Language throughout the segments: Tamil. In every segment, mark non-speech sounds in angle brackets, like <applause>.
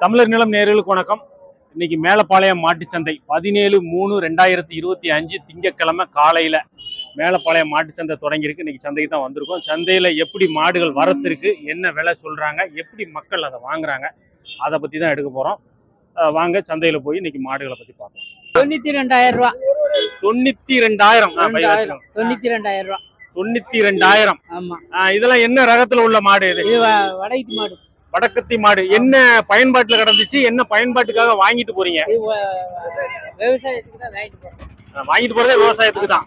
தமிழர் நிலம் நேர்களுக்கு வணக்கம். இன்னைக்கு மேலப்பாளையம் மாட்டுச்சந்தை பதினேழு மூணு ரெண்டாயிரத்தி இருபத்தி அஞ்சு திங்கட்கிழமை காலையில மேலப்பாளையம் மாட்டுச்சந்தை தொடங்கியிருக்கு. இன்னைக்கு சந்தைக்கு தான் வந்திருக்கோம். சந்தையில எப்படி மாடுகள் வரத்து இருக்கு என்ன விலை சொல்றாங்க எப்படி மக்கள் அதை வாங்குறாங்க அதை பத்தி தான் எடுக்க போறோம். வாங்க சந்தையில போய் இன்னைக்கு மாடுகளை பத்தி பார்ப்போம். தொண்ணூத்தி ரெண்டாயிரம் ரூபா. தொண்ணூத்தி ரெண்டாயிரம். தொண்ணூத்தி ரெண்டாயிரம் ரூபா. தொண்ணூத்தி ரெண்டாயிரம். ஆமா. ஆ, இதெல்லாம் என்ன ரகத்துல உள்ள மாடு இது? இது வ- வடக்கு மாடு. வடக்கத்தி மாடு. என்ன பயன்பாட்டுல கிடந்துச்சு? என்ன பயன்பாட்டுக்காக வாங்கிட்டு போறீங்க? வாங்கிட்டு போறதே விவசாயத்துக்கு தான்.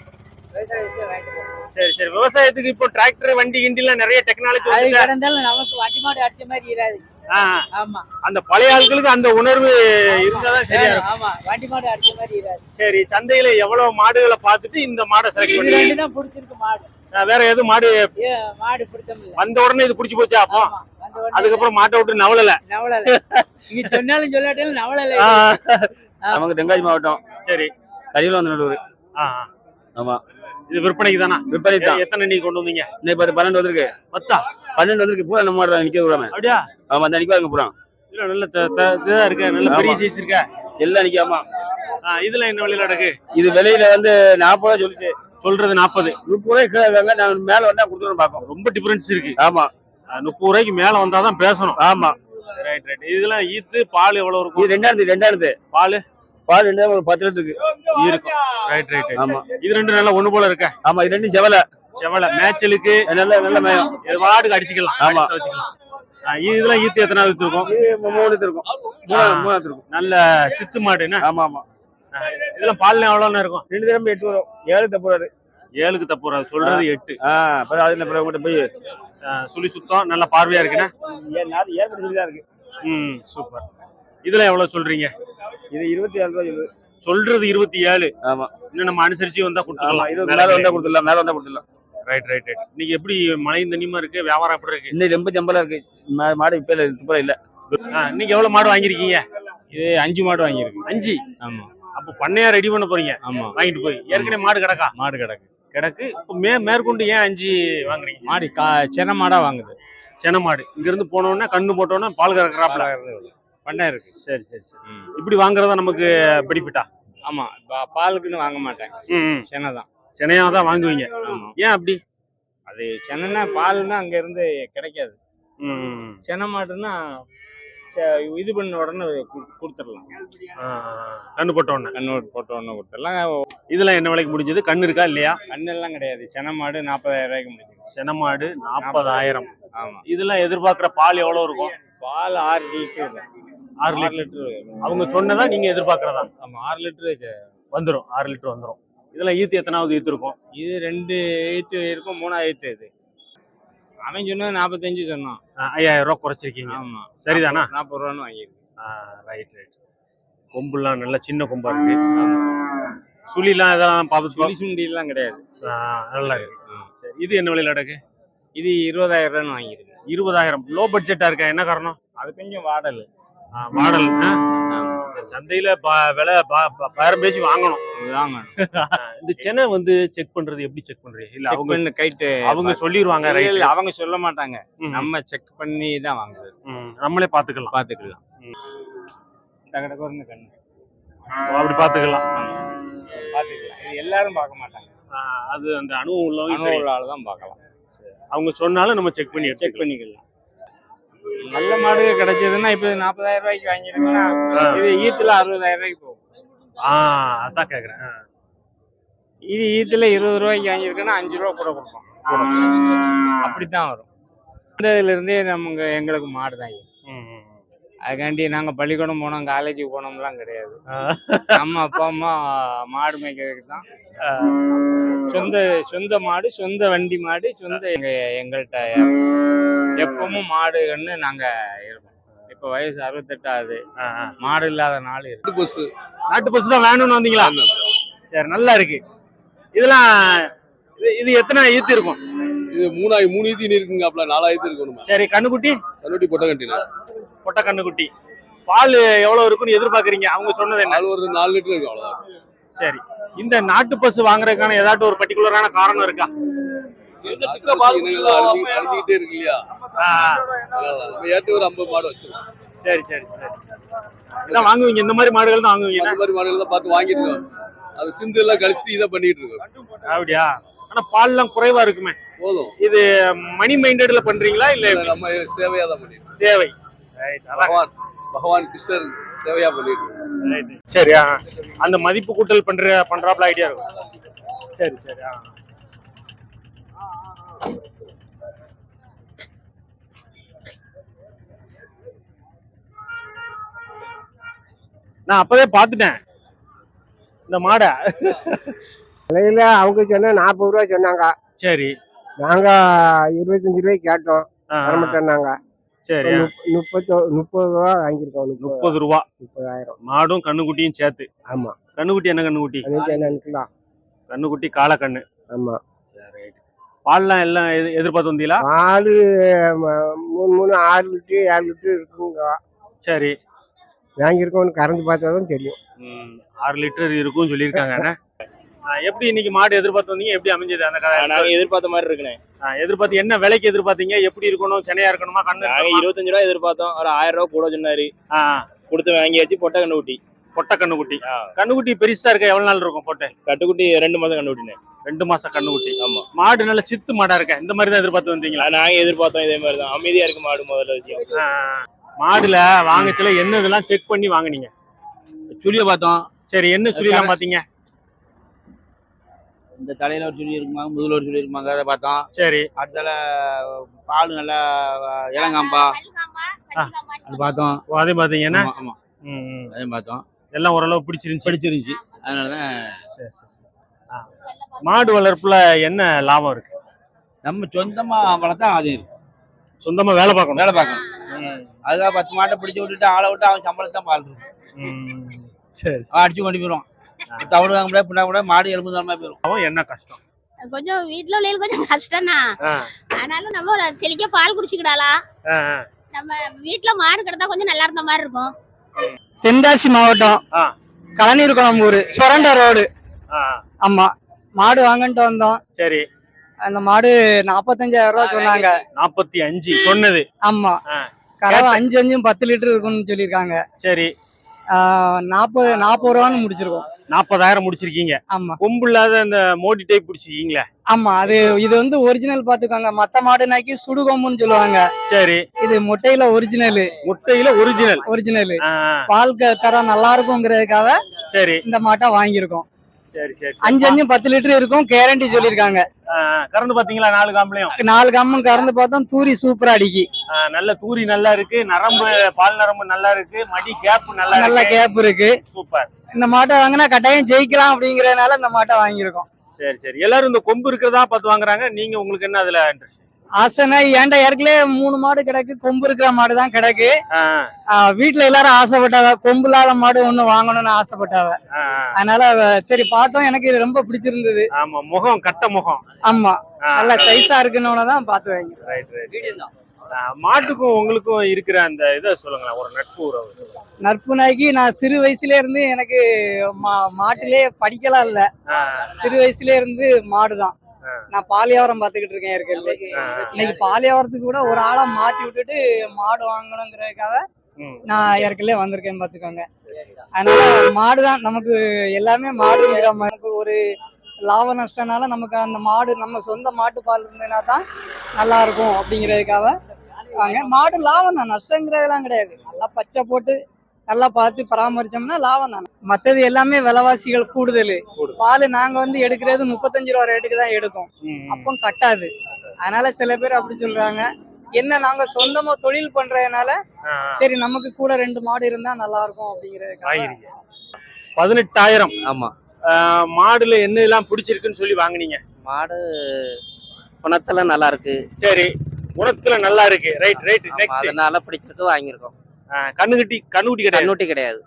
சரி சரி. விவசாயத்துக்கு இப்போ டிராக்டர் வண்டி கிண்டில நிறைய டெக்னாலஜி நமக்கு வண்டி மாடு அடிச்ச மாதிரி இராது. ஆமா. அந்த பழைய ஆட்களுக்கு அந்த உணர்வு இருந்தாதான் சரியா இருக்கும். ஆமா. வண்டி மாடு அடிச்ச மாதிரி இராது. சரி சந்தையில எவ்வளவு மாடுகளை பார்த்துட்டு இந்த மாடை செலக்ட் பண்ணி ரெண்டு தான் பிடிச்சிருக்கு மாடு. வேற எதுவும் மாடு மாடு இல்ல வந்த உடனே இது பிடிச்சி போச்சா அப்போ? அதுக்கப்புறம் மாட்டை விட்டு நவளல நவளல நீங்க <laughs> சொன்னாலும் சொல்லாட்டாலும் நவளல நமக்கு தென்காசி மாவட்டம். சரி. கரியில் நல்லூர் ஆஹ் ஆமா. இது விற்பனைக்கு தானா? விற்பனை தான். எத்தனை நீ கொண்டு வந்தீங்க? இன்னைக்கு பத்து பன்னெண்டு வந்திருக்கு. பத்தா? பன்னெண்டு வந்திருக்கு பூரா நம்ம மாடு நிக்க விடாம. அப்படியா? ஆமா அந்த நிக்க பூரா. இல்ல நல்ல இதா இருக்க நல்ல பெரிய ஆமா. சைஸ் இருக்க. எல்லாம் நிக்காமா. ஆஹ் இதுல என்ன விலையில நடக்கு? இது விலையில வந்து நாற்பது ரூபா சொல்லிச்சு. சொல்றது நாற்பது. முப்பது ரூபாய் கீழே நான் மேல வந்தா கொடுத்துருவோம் பார்ப்போம். ரொம்ப டிஃபரன்ஸ் இருக்கு. ஆமா. முப்பது ரூபாய்க்கு மேல வந்தாதான் பேசணும். ஆமா. ரைட் ரைட் இதெல்லாம் ஈத்து பால் எவ்வளவு இது இருக்கும் ரெண்டாயிரத்து ரெண்டாயிரத்து பால்? பால் ரெண்டாயிரம் ஒரு பத்து லிட்டர் இருக்கு இருக்கும் ரைட் ரைட் ஆமா. இது ரெண்டு நல்லா ஒண்ணு போல இருக்க? ஆமா இது ரெண்டும் செவலை. செவல. மேய்ச்சலுக்கு நல்ல நல்ல மயம். இது வாட்டுக்கு அடிச்சுக்கலாம். ஆமா. வச்சுக்கலாம். இது- இதெல்லாம் ஈத்து எத்தனாவது இருக்கும் இது மூணு இருக்கும் மூணு மூணாயிரத்து இருக்கும் நல்ல சித்து மாடு என்ன ஆமா. ஆமா இதெல்லாம் பால் எவ்வளவு இருக்கும்? ரெண்டு தரம் எட்டு வரும். ஏழு தப்பு வராது. ஏழுக்கு தப்பு வராது சொல்றது எட்டு. ஆஹ் அப்புறம் அதுல அப்புறம் உங்கள்கிட்ட போய் சுழி சுத்தம் நல்ல பார்வையா இருக்குண்ணா? ஏற்பட்டு சொல்லி தான் இருக்கு. ம் சூப்பர். இதுல எவ்வளவு சொல்றீங்க? இது இருபத்தி ஏழு ரூபாய் சொல்லுது. சொல்றது இருபத்தி ஏழு ஆமா. இன்னும் நம்ம அனுசரிச்சு வந்தா கொடுத்துக்கலாம். இது மேல வந்தா கொடுத்துடலாம் மேல வந்தா கொடுத்துடலாம். ரைட் ரைட் ரைட் இன்னைக்கு எப்படி மழையும் தண்ணியுமா இருக்கு? வியாபாரம் எப்படி இருக்கு? இன்னைக்கு ரொம்ப ஜம்பலா இருக்கு. மாடு இப்ப இல்ல துப்புரா இல்ல. இன்னைக்கு எவ்வளவு மாடு வாங்கிருக்கீங்க இது அஞ்சு மாடு வாங்கியிருக்கு. அஞ்சு? ஆமா. அப்ப பண்ணையா ரெடி பண்ண போறீங்க? ஆமா. வாங்கிட்டு போய். ஏற்கனவே மாடு கிடக்கா? மாடு கிடக்கு. கிடக்கு. இப்ப மே மேற்கொண்டு ஏன் அஞ்சு வாங்குறீங்க? மாடு கா சின்ன மாடா வாங்குது. சென மாடு. இங்க இருந்து போனோடனே கண்ணு போட்டோன்னே பால் கறக்குறாப்ல பண்ணை இருக்கு. சரி சரி சரி. ம். இப்படி வாங்குறதா நமக்கு பெனிஃபிட்டா ஆமா. பா- பாலுக்குன்னு வாங்க மாட்டேன் சென்னை தான். சென்னையா தான் வாங்குவீங்க? ஏன் அப்படி? அது சென்னைனா பாலுன்னா அங்க இருந்து கிடைக்காது ம். சென்னை மாடுன்னா இது பண்ண உடனே கொடுத்துடலாம். கண்ணு போட்ட உடனே. கண்ணு போட்ட உடனே கொடுத்துடலாம். இதெல்லாம் என்ன விலைக்கு முடிஞ்சது? கண்ணு இருக்கா இல்லையா? கண்ணெல்லாம் கிடையாது. சென்னை மாடு நாற்பதாயிரம் ரூபாய்க்கு முடிஞ்சிருக்கு சென மாடு நாற்பதாயிரம் ஆமா. இதெல்லாம் எதிர்பார்க்குற பால் எவ்வளவு இருக்கும்? பால் ஆறு லிட்டர் ஆறு லிட்டர். அவங்க சொன்னதா நீங்க எதிர்பார்க்கறதா? ஆமா ஆறு லிட்டர் வந்துரும். ஆறு லிட்டர் வந்துரும். இதெல்லாம் ஈத்து எத்தனாவது ஈத்து இருக்கும்? இது ரெண்டு எய்த்து இருக்கும் மூணாவது எய்த்து இது. அவன் சொன்னது நாற்பத்தஞ்சு சொன்னான். ஐயாயிரம் ரூபாய் குறைச்சிருக்கீங்க. ஆமா. சரிதானா? நாற்பது ரூபான்னு வாங்கியிருக்கு ரைட் ரைட் கொம்புலாம் நல்ல சின்ன கொம்பா இருக்கு. சுழிலாம் இதெல்லாம் பார்த்து சுழி சுண்டிலாம் கிடையாது. நல்லா இருக்கு. சரி இது என்ன விலையில அடக்கு இது இருபதாயிரம் ரூபான்னு வாங்கியிருக்கு இருபதாயிரம். லோ பட்ஜெட்டா இருக்கா? என்ன காரணம்? அது கொஞ்சம் வாடல்? சரி, சந்தையில விலை பேரம் பேசி வாங்கணும். வாங்கணும். இந்த சென்னை வந்து செக் பண்றது எப்படி செக் பண்றீங்க? இல்ல அவங்க கைட்டு அவங்க சொல்லிடுவாங்க இல்ல, அவங்க சொல்ல மாட்டாங்க. நம்ம செக் பண்ணி தான் வாங்குறது. நம்மளே பாத்துக்கலாம் பாத்துக்கலாம் கண்ணு. அப்படி பாத்துக்கலாம் பாத்துக்கலாம் எல்லாரும் பார்க்க மாட்டாங்க. அது அந்த அனுபவம் உள்ளவங்க தான் பார்க்கலாம். அவங்க சொன்னாலும் நம்ம செக் பண்ணி செக் செக் பண்ணி பண்ணிக்கலாம். நல்ல மாடு கிடைச்சதுன்னா இப்ப நாற்பதாயிரம் ரூபாய்க்கு வாங்கிருக்கோம்னா ஆ. இது ஈத்துல அறுபதாயிரம் ரூபாய்க்கு போகும் ஆ அதான் கேக்குறேன். இது ஈத்துல இருபது ரூபாய்க்கு வாங்கியிருக்கோன்னா அஞ்சு ரூபா கூட கொடுப்போம் அப்படித்தான் வரும் இந்த இதுல இருந்தே நமக்கு எங்களுக்கு மாடு தான். அதுக்காண்டி நாங்க பள்ளிக்கூடம் போனோம் காலேஜுக்கு போனோம்லாம் கிடையாது. நம்ம அப்பா அம்மா மாடு மேய்க்கிறதுக்கு தான். சொந்த சொந்த மாடு சொந்த வண்டி மாடு சொந்த எங்க எங்கள்கிட்ட எப்பவும் மாடு கண்ணு நாங்க இருப்போம். இப்ப வயசு அறுபத்தெட்டு ஆகுது ஆ, ஆ. மாடு இல்லாத நாள் இருக்கு. பஸ் நாட்டு பஸ் தான் வேணும்னு வந்தீங்களா? சரி நல்லா இருக்கு. இதெல்லாம் இது- இது எத்தனை ஈத்து இருக்கும் இது மூணாயி மூணு ஈத்தி இருக்குங்க நாலாயிரத்து இருக்கணும்? சரி கண்ணுக்குட்டி? கல்லூட்டி பொட்ட கண்டினா பொட்டை கண்ணுக்குட்டி. பால் எவ்வளவு இருக்குன்னு எதிர்பார்க்கறீங்க? அவங்க சொன்னது என்ன? ஒரு நாலு லிட்டர் இருக்கும் அவ்வளவுதான். சரி. இந்த நாட்டு பஸ் வாங்குறதுக்கான ஏதாட்டும் ஒரு பர்டிகுலரான காரணம் இருக்கா? அழிஞ்சுக்கிட்டே இருக்கு இல்லையா? ஏற்கனவே ஒரு ஐம்பது மாடு வச்சிருக்கோம். சரி சரி சரி. இதான் வாங்குவீங்க. இந்த மாதிரி மாடுகள் தான் வாங்குவீங்க அந்த மாதிரி மாடுகள் தான் பார்த்து வாங்கிட்டு இருக்கோம். அது சிந்து எல்லாம் கழிச்சுட்டு இதை பண்ணிட்டு இருக்கோம். அப்படியா? ஆனா பால்லாம் குறைவா இருக்குமே. போதும் இது மணி மைண்டட்ல பண்றீங்களா இல்ல நம்ம சேவையா தான் பண்ணிட்டு இருக்கோம். சேவை. பகவான் பகவான் கிருஷ்ணர் சேவையா. Right. சரி ஆ. அந்த மதிப்பு கூட்டல் பண்ற பண்றாப்ல ஐடியா இருக்கும் சரி சரி ஆ. நான் அப்பவே பார்த்துட்டேன் இந்த மாடை விலையில அவங்க சொன்ன நாற்பது ரூபா சொன்னாங்க சரி நாங்க இருபத்தஞ்சு ரூபாய்க்கு கேட்டோம். வரமாட்டேன்னாங்க. சரி. முப்பத்தோ முப்பது ரூபா வாங்கியிருக்கோம் முப்பது ரூபா. முப்பதாயிரம். மாடும் கண்ணுக்குட்டியும் சேர்த்து. ஆமா. கண்ணுக்குட்டி என்ன கண்ணுக்குட்டி? என்னன்னுக்கலாம் கண்ணுக்குட்டி காலக்கண்ணு ஆமா. சரி பால்லாம் எல்லாம் எது- எதிர்பார்த்து வந்தீங்களா? பால் மூணு மூணு ஆறு லிட்டரு ஏழு லிட்டரு இருக்குங்க. சரி. வாங்கியிருக்கோம்னு கறந்து பார்த்தா தான் தெரியும். ஆறு லிட்டர் இருக்கும் சொல்லியிருக்காங்க எப்படி இன்னைக்கு மாடு எதிர்பார்த்து வந்தீங்க? எப்படி அமைஞ்சது அந்த கதை? நாங்க எதிர்பார்த்த மாதிரி இருக்குண்ணே. எதிர்பார்த்து என்ன விலைக்கு எதிர்பார்த்தீங்க? எப்படி இருக்கணும்? சென்னையா இருக்கணுமா? கண்ணு நாங்க? இருபத்தஞ்சு ரூபா எதிர்பார்த்தோம். ஒரு ஆயிரம் ரூபா கூட சொன்னாரு. கொடுத்து வாங்கியாச்சு பொட்டை கண்டுக்குட்டி பொட்டை கண்ணுக்குட்டி. கண்ணுக்குட்டி பெருசா இருக்க? எவ்வளவு நாள் இருக்கும் பொட்டை? கட்டுக்குட்டி ரெண்டு மாசம் கண்டுக்குட்டினே ரெண்டு மாசம் கண்ணுக்குட்டி. ஆமா. மாடு நல்ல சித்து மாடா இருக்க. இந்த மாதிரி தான் எதிர்பார்த்து வந்தீங்களா? நாங்க எதிர்பார்த்தோம் இதே மாதிரி தான். அமைதியா இருக்கு மாடு முதல்ல விஷயம். மாடுல வாங்கச்சுல என்ன இதெல்லாம் செக் பண்ணி வாங்குனீங்க? சுழிய பார்த்தோம். சரி என்ன சொல்லிலாம் பாத்தீங்க இந்த தலையில ஒரு சுழி இருக்குமா முதுகுல ஒரு சுழி இருக்குமாங்க அதை பார்த்தோம். சரி. அடுத்தால பால் நல்லா இளங்காம்பா. ஆ. அது பார்த்தோம். ஓ, அதையும் பாத்தீங்கன்னா ஆமா, ஆமா. ம், ம். அதையும் பார்த்தோம். எல்லாம் ஓரளவு பிடிச்சிருந்துச்சு. பிடிச்சிருந்துச்சு. அதனாலதான் சரி சரி சரி. ஆ. மாடு வளர்ப்புல என்ன லாபம் இருக்கு? நம்ம சொந்தமா வளர்த்தா அது இருக்கு சொந்தமா வேலை பார்க்கணும். வேலை பார்க்கணும். அதுக்காக பத்து மாட்டை பிடிச்சி விட்டுட்டு ஆளை விட்டு அவன் சம்பளம் தான் பால் இருக்கும் ம். சரி அடிச்சு கொண்டு போயிடுவான். தவிடு வாங்க முடியாது பின்னா கூட மாடு எலும்பு தரமா போயிடும் அவன் என்ன கஷ்டம்? கொஞ்சம் வீட்ல உள்ள கொஞ்சம் கஷ்டம் தான் ஆ, ஆனாலும் நம்ம செழிக்க பால் குடிச்சுக்கிடாலாம். நம்ம வீட்ல மாடு கிடந்தா கொஞ்சம் நல்லா இருந்த மாதிரி இருக்கும். தென்காசி மாவட்டம். ஆ. கலனீர் குளம்பூர் சொரண்டா ரோடு. ஆமா. மாடு வாங்கிட்டு வந்தோம். சரி. அந்த மாடு நாற்பத்தஞ்சாயிரம் ரூபா சொன்னாங்க. நாற்பத்தி அஞ்சு சொன்னது. ஆமா. கறவை அஞ்சு அஞ்சும் பத்து லிட்டர் இருக்கும்னு சொல்லியிருக்காங்க. சரி. நாற்பது நாற்பது ரூபான்னு முடிச்சிருக்கோம். நாற்பதாயிரம் முடிச்சிருக்கீங்க. ஆமா. கொம்பு இல்லாத அந்த மோடி டைப் பிடிச்சிருக்கீங்களே? ஆமா அது இது வந்து ஒரிஜினல் பாத்துக்கோங்க மத்த மாடுனாக்கி சுடுகொம்புன்னு சொல்லுவாங்க. சரி. இது முட்டையில ஒரிஜினல் முட்டையில ஒரிஜினல் ஒரிஜினல் பால் தரம் நல்லா இருக்குங்கிறதுக்காக சரி. இந்த மாட்டை வாங்கியிருக்கோம். சரி சரி அஞ்சு அஞ்சு பத்து லிட்டர் இருக்கும் கேரண்டி சொல்லியிருக்காங்க. ஆ, கறந்து பாத்தீங்களா நாலு காம்பளையும் நாலு கம்மும் கறந்து பார்த்தோம் தூரி சூப்பரா அடிக்கி. நல்ல தூரி நல்லா இருக்கு நரம்பு பால் நரம்பு நல்லா இருக்கு மடி கேப் நல்லா நல்ல கேப் இருக்கு. சூப்பர் இந்த மாட்டை வாங்கினா கட்டாயம் ஜெயிக்கலாம் அப்படிங்கறதுனால இந்த மாட்டை வாங்கியிருக்கோம். சரி சரி. எல்லாரும் இந்த கொம்பு இருக்கிறதா பார்த்து வாங்குறாங்க. நீங்க உங்களுக்கு என்ன அதுல இன்ட்ரெஸ்ட் ஆசைனா ஏன்டா ஏற்கனவே மூணு மாடு கிடக்கு கொம்பு இருக்கிற மாடு தான் கிடக்கு ஆஹ் வீட்டுல எல்லாரும் ஆசைப்பட்டாவ கொம்பு இல்லாத மாடு ஒண்ணு வாங்கணும்னு ஆசைப்பட்டாவ. அதனால சரி பார்த்தோம் எனக்கு இது ரொம்ப பிடிச்சிருந்தது. ஆமா முகம் கட்ட முகம். ஆமா. நல்ல சைஸா இருக்குன்னு தான் பார்த்து வாங்கி right, right. ஆ, மாட்டுக்கும் உங்களுக்கும் இருக்கிற அந்த இதை சொல்லுங்களேன் ஒரு நட்பு உறவு. நட்பு நாய்க்கு நான் சிறு வயசுல இருந்து எனக்கு மா மாட்டிலே படிக்கலாம் இல்ல. சிறு வயசுல இருந்து மாடுதான். நான் பாலியாவரம் பாத்துக்கிட்டு இருக்கேன் இருக்கல ஆ, இன்னைக்கு பாலியாவரத்துக்கு கூட ஒரு ஆளா மாத்தி விட்டுட்டு மாடு வாங்கணுங்கிறதுக்காக. நான் ஏற்கனவே வந்திருக்கேன் பாத்துக்கோங்க அதனால மாடுதான் நமக்கு எல்லாமே மாடுங்கிற நமக்கு ஒரு லாப நஷ்டனால நமக்கு அந்த மாடு நம்ம சொந்த மாட்டு பால் இருந்ததுனா தான் நல்லா இருக்கும் அப்படிங்கிறதுக்காக வாங்க. மாடு லாபம் தான் நஷ்டங்கிறதெல்லாம் கிடையாது. நல்லா பச்சை போட்டு நல்லா பார்த்து பராமரிச்சோம்னா லாபம் தான்? மற்றது எல்லாமே விலைவாசிகள் கூடுதல். பால் நாங்க வந்து எடுக்கிறது முப்பத்தஞ்சு ரூபா ரேட்டுக்கு தான் எடுக்கும். அப்போ கட்டாது. அதனால சில பேர் அப்படி சொல்றாங்க. என்ன நாங்க சொந்தமா தொழில் பண்றதுனால சரி நமக்கு கூட ரெண்டு மாடு இருந்தா நல்லா இருக்கும் வாங்கிருக்கீங்க பதினெட்டாயிரம். ஆமா. மாடுல என்ன எல்லாம் பிடிச்சிருக்குன்னு சொல்லி வாங்குனீங்க? மாடு குணத்துல நல்லா இருக்கு. சரி குணத்துல நல்லா இருக்கு. ரைட் ரைட் அதனால பிடிச்சிருக்கு வாங்கியிருக்கோம். கண்ணுக்குட்டி கண்ணுக்குட்டி கிடையாது. கண்ணுட்டி கிடையாது.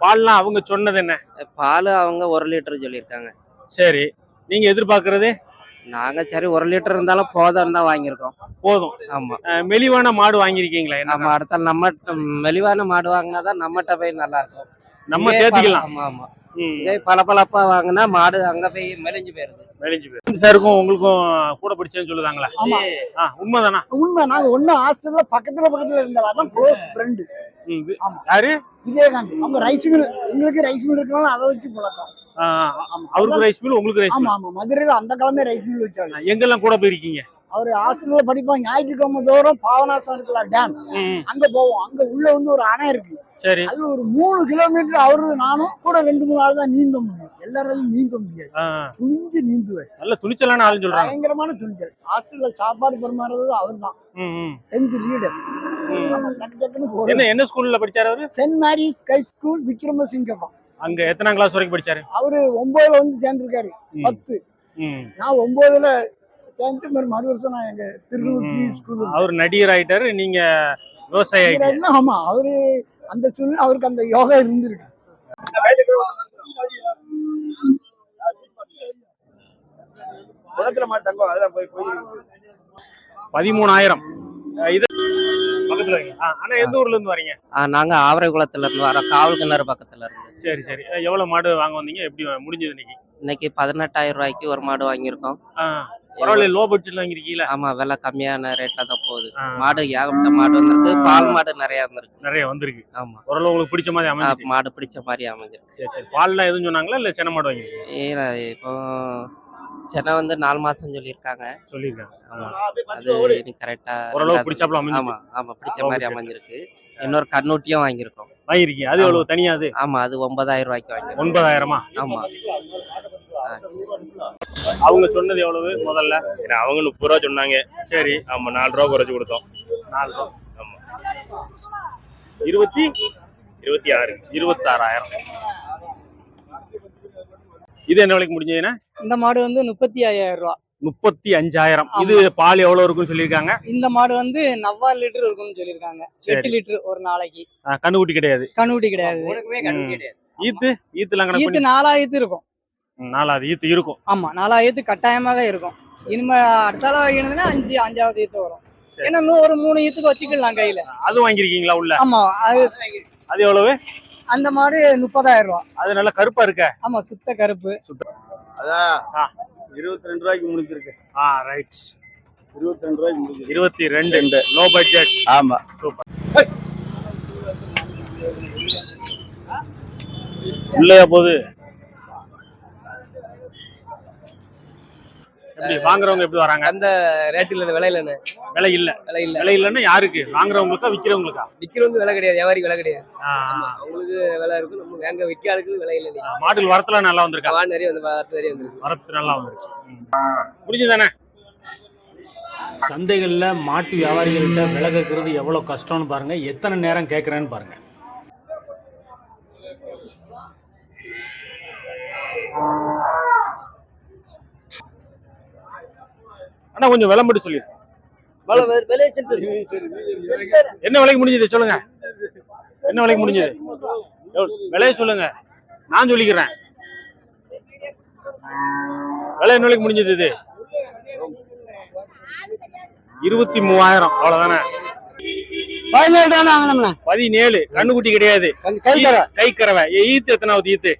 பால்லாம் அவங்க சொன்னது என்ன? பால் அவங்க ஒரு லிட்டர் சொல்லியிருக்காங்க. சரி. நீங்க எதிர்பார்க்கறது? நாங்க சரி ஒரு லிட்டர் இருந்தாலும் போதும் தான் வாங்கியிருக்கோம். போதும். ஆமா. மெலிவான மாடு வாங்கியிருக்கீங்களா நம்ம அடுத்த நம்ம மெலிவான மாடு வாங்கினாதான் நம்மகிட்ட போய் நல்லா இருக்கும். நம்ம பல- ஆமா ஆமா. இதே பளபளப்பா வாங்கினா மாடு அங்க போய் மெலிஞ்சு போயிருது. மெலிஞ்சு போயிரு சாருக்கும் உங்களுக்கும் கூட பிடிச்சேன்னு சொல்லுதாங்களா? ஆமா. உண்மைதானா? உண்மை நாங்க ஒண்ணு ஹாஸ்டல்ல பக்கத்துல பக்கத்துல இருந்தாலும் அதான் க்ளோஸ் ஃப்ரெண்டு. யாரு? விஜயகாந்த். அவங்க ரைஸ் மில் எங்களுக்கு ரைஸ் மில் இருக்கனால அதை வச்சு பழக்கம். ஆ, அவருக்கு ரைஸ் மில் உங்களுக்கு ரைஸ் ஆமா ஆமா. மதுரையில அந்த காலமே ரைஸ் மில் வச்சாங்க. எங்கெல்லாம் கூட போயிருக்கீங்க? அவர் ஹாஸ்டல்ல படிப்பாங்க. ஞாயிற்றுக்கிழமை தோறும் பாவனாசம் இருக்குல்ல டேம் அங்க போவோம். அங்க உள்ள வந்து ஒரு அணை இருக்கு. சரி. அது ஒரு மூணு கிலோமீட்டர் அவரு நானும் கூட ரெண்டு மூணு ஆள் தான் நீந்த முடியும். எல்லாராலையும் நீந்த முடியாது. துணிஞ்சு நீந்துவேன். நல்ல துணிச்சலான ஆளுன்னு சொல்றாங்க. பயங்கரமான துணிச்சல். ஹாஸ்டல்ல சாப்பாடு பரிமாறுறது அவர் தான் டென்த் லீடர் என்ன என்ன ஸ்கூல்ல படிச்சாரு அவரு? சென்ட் மேரிஸ் ஸ்கை ஸ்கூல் விக்ரமசிங்கம் அங்க எத்தனாம் கிளாஸ் வரைக்கும் படிச்சாரு? அவரு ஒன்பதுல வந்து சேர்ந்திருக்காரு. பத்து. நான் ஒன்பதுல சேர்ந்து மறு மறு வருஷம் நான் எங்க திருநூற்றி. ஸ்கூல் அவர் நடிகர் ஆயிட்டாரு நீங்க விவசாயி ஆமா அவரு அந்த சூழ்நிலை அவருக்கு அந்த யோகா இருந்திருக்கு. குளத்துல மாட்டு தங்கம் அதெல்லாம் போய் போய் பதிமூணாயிரம். இது பக்கத்துல வைங்க. ஆ, அண்ணா எந்த ஊர்ல இருந்து வரீங்க? நாங்க ஆவரைக்குளத்துல இருந்து வரோம். காவல் கிணறு பக்கத்துல இருந்து. சரி சரி. எவ்வளவு மாடு வாங்க வந்தீங்க? எப்படி முடிஞ்சது இன்னைக்கு? இன்னைக்கு பதினெட்டாயிரம் ரூபாய்க்கு ஒரு மாடு வாங்கியிருக்கோம். ஆ, பரவாயில்ல லோ பட்ஜெட்ல வாங்கிருக்கீங்களா ஆமா விலை கம்மியான ரேட்ல தான் போகுது. மாடு ஏகப்பட்ட மாடு வந்திருக்கு. பால் மாடு நிறைய வந்திருக்கு. நிறைய வந்திருக்கு. ஆமா. ஓரளவு உங்களுக்கு பிடிச்ச மாதிரி ஆ, அமைஞ்சிருக்கு. மாடு பிடிச்ச மாதிரி அமைஞ்சிருக்கு. சரி சரி. பால்லாம் எதுவும் சொன்னாங்களா? இல்ல சென்ன மாடு வாங்கிருக்கீங்க ஏன்னா இப்போ சென்னை வந்து நாலு மாசம் சொல்லியிருக்காங்க. சொல்லியிருக்காங்க. ஆமா. அது கரெக்டா ஓரளவு அமைஞ்சிருக்கு. ஆமா ஆமா பிடிச்ச மாதிரி சரி. அமைஞ்சிருக்கு. இன்னொரு கண்ணூட்டியும் வாங்கியிருக்கோம். வாங்கிருக்கீங்க அது எவ்வளவு? தனியா அது? ஆமா அது ஒன்பதாயிரம் ரூபாய்க்கு வாங்கியிருக்கோம். ஒன்பதாயிரமா? ஆமா. அவங்க சொன்னது எவ்வளவு? முதல்ல. ஏன்னா அவங்க முப்பது ரூபா சொன்னாங்க. சரி ஆமா நாலு ரூபா குறைச்சு கொடுத்தோம். நாலு ரூபா. ஆமா. இருபத்தி இருபத்தி ஆறு இருபத்தாறாயிரம். இது என்ன விலைக்கு முடிஞ்சதுன்னா இந்த மாடு வந்து முப்பத்தி ஐயாயிரம் ரூபா. முப்பத்தி அஞ்சாயிரம். இது பால் எவ்வளவு இருக்குன்னு சொல்லியிருக்காங்க? இந்த மாடு வந்து நவ்வாறு லிட்டர் இருக்கும்னு சொல்லியிருக்காங்க. எட்டு லிட்டர் ஒரு நாளைக்கு. கண்ணுக்குட்டி கிடையாது. கண்ணுக்குட்டி கிடையாது. ஈத்து ஈத்து நாலாயிரத்து இருக்கும். நாலாவது ஈத்து இருக்கும். ஆமா நாலாயிரத்து கட்டாயமாக இருக்கும். இனிமே அடுத்தால வைக்கணும்னா அஞ்சு அஞ்சாவது ஈத்து வரும். சரி. ஏன்னா இன்னும் ஒரு மூணு ஈத்துக்கு வச்சுக்கலாம் கையில. அது வாங்கிருக்கீங்களா உள்ள? ஆமா அது அது எவ்வளவு? அந்த மாடு முப்பதாயிரம் ரூபா. அது நல்ல கருப்பா இருக்க? ஆமா சுத்த கருப்பு. அதான் இருபத்தி ரெண்டு ரூபாய்க்கு முடிஞ்சிருக்கு ஆ ரைட் இருபத்தி ரெண்டு ரூபாய்க்கு முடிஞ்சிருக்கு இருபத்தி ரெண்டு. லோ பட்ஜெட் ஆமா. உள்ளையா போகுது? எப்படி வாங்குறவங்க எப்படி வராங்க? அந்த ரேட்டில் இல்லை விலையில விலை இல்ல. விலை இல்ல. விலை இல்லைன்னா யாருக்கு? வாங்குறவங்களுக்கா விக்கிறவங்களுக்கா? விற்கிறவங்க விலை கிடையாது. வியாபாரி விலை கிடையாது. அவங்களுக்கு விலை இருக்கும். நம்ம வேங்க விற்க ஆளுக்கு விலை இல்லை மாடுகள் வரத்துல நல்லா வந்திருக்கா? வான் நிறைய வந்து வார்த்தை நிறைய வந்துருக்கு. வரத்து நல்லா வந்துருச்சு முடிஞ்சுதானே? சந்தைகளில் மாட்டு வியாபாரிகள்கிட்ட விலை கேட்கறது எவ்வளோ கஷ்டம்னு பாருங்க. எத்தனை நேரம் கேட்குறேன்னு பாருங்க. அண்ணா கொஞ்சம் விலை மட்டும் சொல்லி என்ன விலைக்கு முடிஞ்சது? சொல்லுங்க. என்ன விலைக்கு முடிஞ்சது? விலையை சொல்லுங்க. நான் சொல்லிக்கிறேன். விலை என்ன விலைக்கு முடிஞ்சது இது? இருபத்தி மூவாயிரம். அவ்வளவுதானே? பதினேழு பதினேழு. கண்ணுக்குட்டி கிடையாது. கை தர கை கறவை. ஈத்து எத்தனாவது ஈத்து?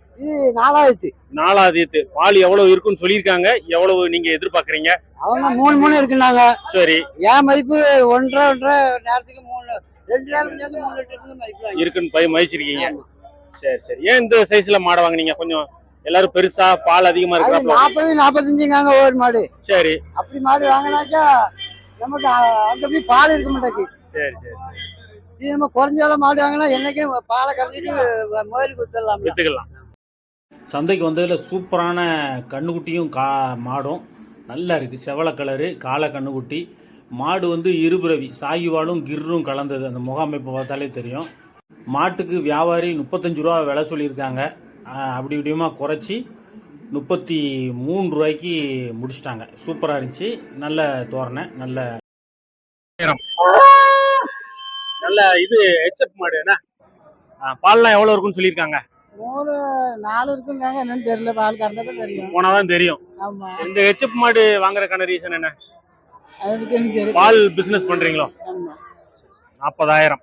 நாலாயிரத்து நாலாவது. ஈத்து பால் எவ்வளவு இருக்குன்னு சொல்லியிருக்காங்க. எவ்வளவு நீங்க எதிர்பார்க்கறீங்க? அவங்க மூணு மூணு இருக்குனாங்க சரி. என் மதிப்பு ஒன்றரை ஒன்றரை நேரத்துக்கு மூணு ரெண்டு சேர்ந்து மூணு லிட்டருக்கு மதிப்பு இருக்குன்னு பை மதிச்சிருக்கீங்க சரி சரி. ஏன் இந்த சைஸ்ல மாடை வாங்குனீங்க? கொஞ்சம் எல்லாரும் பெருசா பால் அதிகமா அது இருக்கிறப்ப நாற்பது நாற்பத்தஞ்சுங்காங்க ஒவ்வொரு மாடு. சரி. அப்படி மாடு வாங்கினாக்கா நமக்கு அ- அங்க போய் பால் இருக்க மாட்டேங்குது. சரி சரி சரி. இது நம்ம குறைஞ்ச விலை மாடு வாங்கினா என்னைக்கும் பாலை கறந்துட்டு முதலுக்கு வித்துடலாம் வித்துக்கலாம். சந்தைக்கு வந்ததில் சூப்பரான கண்ணுக்குட்டியும் கா மாடும். நல்லா இருக்குது செவல கலரு காளை கண்ணுக்குட்டி. மாடு வந்து இருபிறவி. சாகிவாலும் கிர்ரும் கலந்தது. அந்த முகாமைப்பை பார்த்தாலே தெரியும். மாட்டுக்கு வியாபாரி முப்பத்தஞ்சு ரூபா விலை சொல்லியிருக்காங்க. அப்படி இப்படியுமா குறைச்சி முப்பத்தி மூணு ரூபாய்க்கு முடிச்சிட்டாங்க. சூப்பராக இருந்துச்சு. நல்ல தோரணை. நல்ல நல்ல இது ஹெச்எப் மாடு என்ன? பால்லாம் எவ்வளவு இருக்குன்னு சொல்லியிருக்காங்க? மூணு நாலு இருக்குங்காங்க என்னன்னு தெரியல. பால் கறந்தா தான் தெரியும். போனாதான் தெரியும். ஆமா. இந்த ஹெச்எப் மாடு வாங்குறதுக்கான ரீசன் என்ன? அது தெரிஞ்சு பால் பிசினஸ் பண்றீங்களோ? ஆமா. நாற்பதாயிரம்